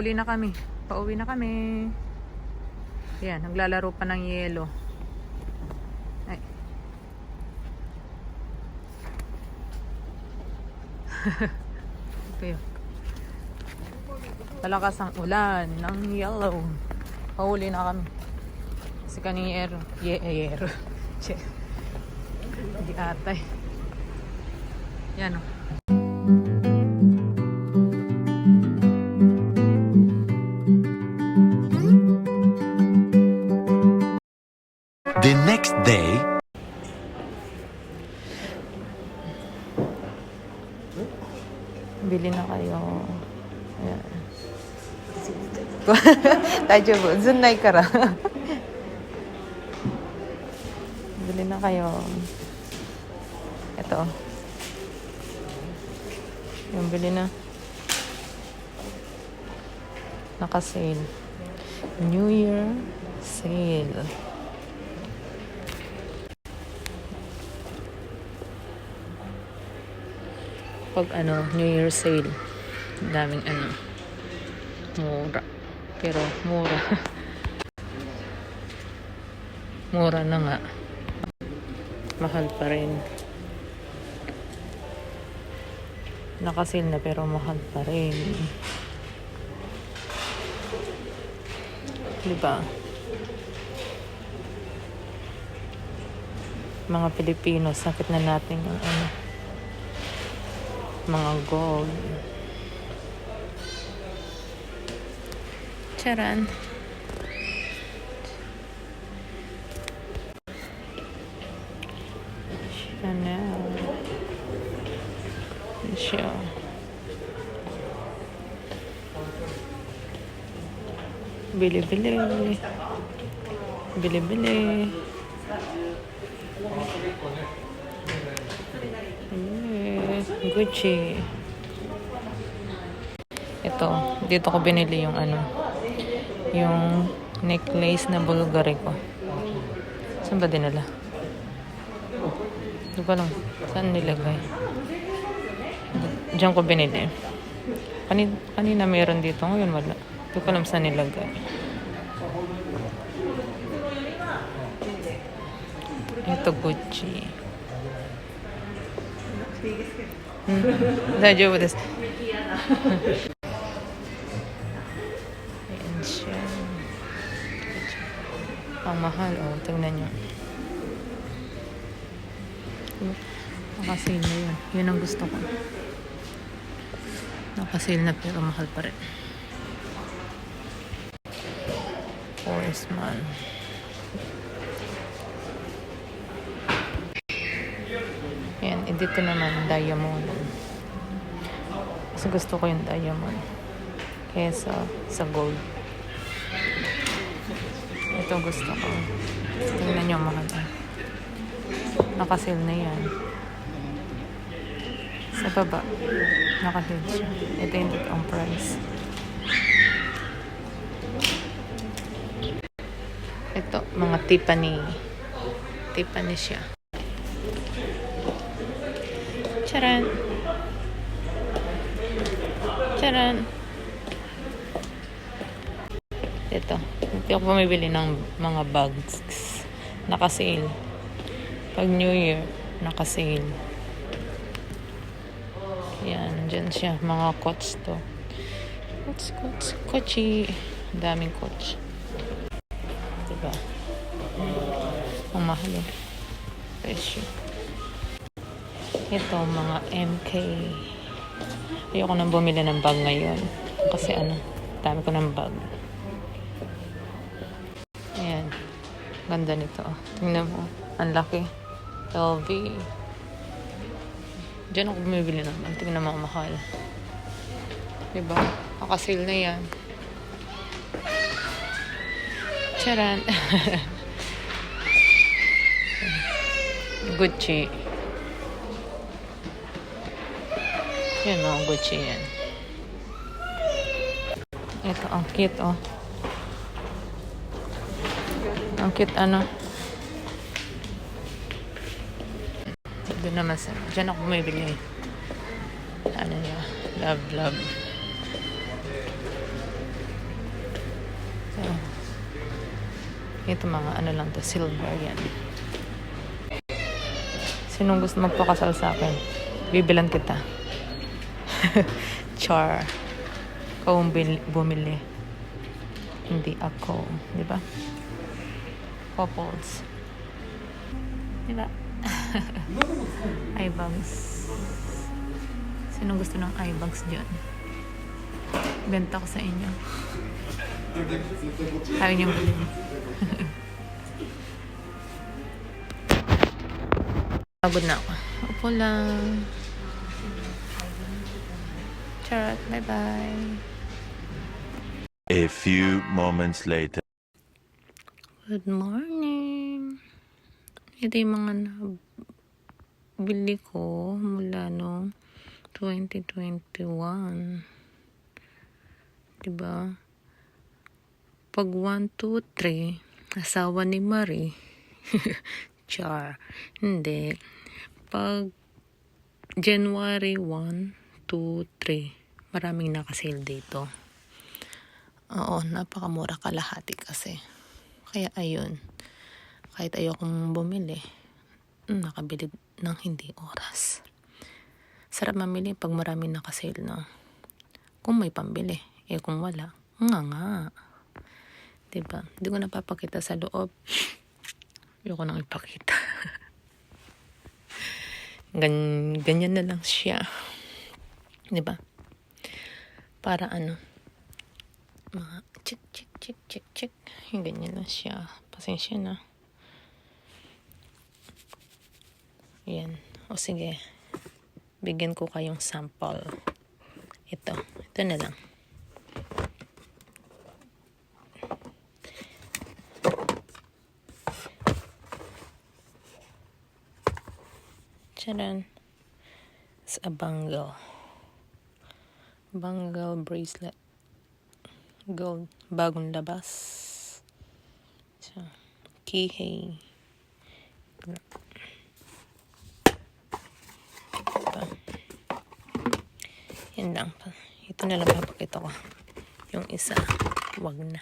Pauli na kami. Pauwi na kami. Yan, naglalaro pa ng yelo. Ay. Ito yun. Malakas ang ulan ng yellow. Pauli na kami. Kasi kaniyero. Ye, yero. Hindi atay. Yan o. The Tayo. Zunay ka ra. Na kayo. Ito. Yung bili na. Naka-sale. New Year sale. pag ano, New Year sale. Daming ano, mura. Pero mura. mura na nga. Mahal pa rin. Nakasil na pero mahal pa rin. Diba? Mga Pilipino, sakit na natin ang ano, mga gold. Charan. Chanel. Siya. Bili-bili. Bili-bili. Gucci. Ito, dito ko binili yung ano, yung necklace na Bulgari ko. Saan ba dinala? Hindi ko alam. Saan nilagay? Diyan ko binili. Kanina, kanina meron dito. Ngayon wala. Hindi ko alam saan nilagay. Ito Gucci. Mm -hmm. Dajo with this. Mahal, oh. Tingnan nyo. Nakasale na yun. Yun ang gusto ko. Nakasale na pero mahal pa rin. Forest man. Ayan, eh, dito naman, diamond. Kasi gusto ko yung diamond. Kesa sa gold. Ito gusto ko. Tingnan nyo ah. Nakasil na yan. Sa baba, nakahid siya. Ito yung totoong price. Ito, mga Tiffany. Tiffany siya. Charan. Charan. Ito. Hindi ako pumibili ng mga bags. Naka-sale. Pag New Year, naka-sale. Yan, dyan siya. Mga coats to. Coats, coats, kochi. Daming coach. Diba? Ang mahal eh. Presyo. Ito, mga MK. Ayoko nang bumili ng bag ngayon. Kasi ano, dami ko ng bag. Ayan. Ganda nito. Tingnan mo. Ang laki. LV. Diyan ako bumibili bag. Tingnan mo, mahal. Diba? Nakasale na yan. Charan. Gucci. Yan mga Gucci yan. Ito, ang cute oh. Ang cute ano. Doon naman sa, dyan ako bumibili. Ano niya, love, love. So, ito mga ano lang to, silver yan. Sinong gusto magpakasal sa akin? Bibilan kita. Char. Ikaw bumili. Hindi ako. Di ba? Couples. Di ba? Eyebags. Sino gusto ng eyebags dyan? Benta ko sa inyo. Ayaw niyong bilhin. Pagod na ako. Upo lang. Charot. Bye-bye. A few moments later. Good morning. Ito yung mga nabili ko mula no 2021. Diba? Pag 1, 2, 3, asawa ni Marie. Char. Hindi. Pag January 1, 2, 3, maraming nakasale dito. Oo, napakamura kalahati kasi. Kaya ayun, kahit ayokong bumili, nakabili ng hindi oras. Sarap mamili pag marami nakasale, no? Kung may pambili, eh kung wala, nga nga. Diba? Hindi ko napapakita sa loob. Ayoko nang ipakita. Gan ganyan na lang siya. Diba? Para ano, mga chik, chik, chik, chik. Yung ganyan lang siya. Pasensya na. Yan. O sige. Bigyan ko kayong sample. Ito. Ito na lang. Charan. It's a bangle. Bangle bracelet gold bagong labas. So kihei Ito. yan lang pa. Ito na lang papakita ko. Yung isa. Wag na.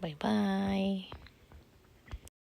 Bye bye